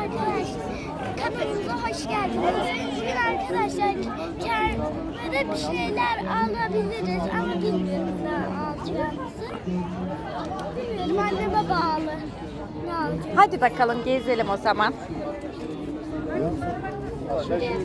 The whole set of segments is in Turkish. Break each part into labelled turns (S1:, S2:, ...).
S1: Arkadaşlar kanalımıza hoş geldiniz. Bugün arkadaşlar kendime bir şeyler alabiliriz ama bilmiyorum ne alacağımızı. Bilmiyorum anneme bağlı. Ne alacağım?
S2: Hadi bakalım gezelim o zaman.
S1: Burada bir şey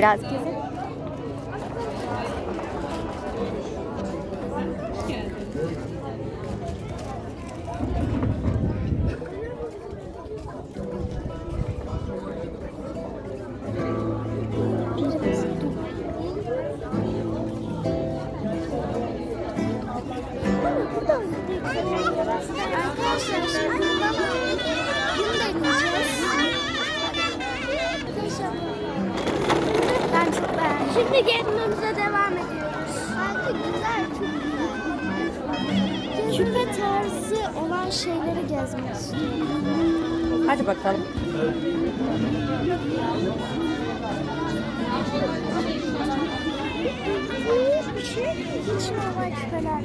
S2: Biraz gezin.
S1: Arkadaşlar Şimdi gezmemize devam ediyoruz. Bence güzel, çok güzel. Küpe tarzı olan şeyleri gezmek istiyorum.
S2: Hadi bakalım.
S1: Bir şey hiç normal küpeler.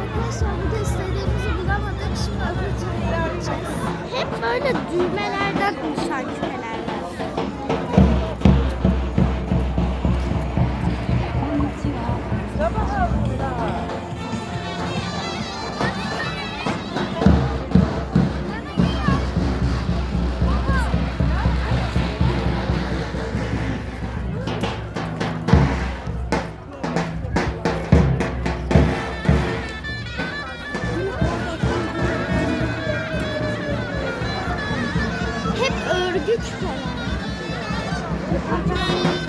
S1: Arkadaşlar burada istediğimizi bulamadık. Şimdi öbür türlü alacağız. Hep böyle düğmeler Thank you.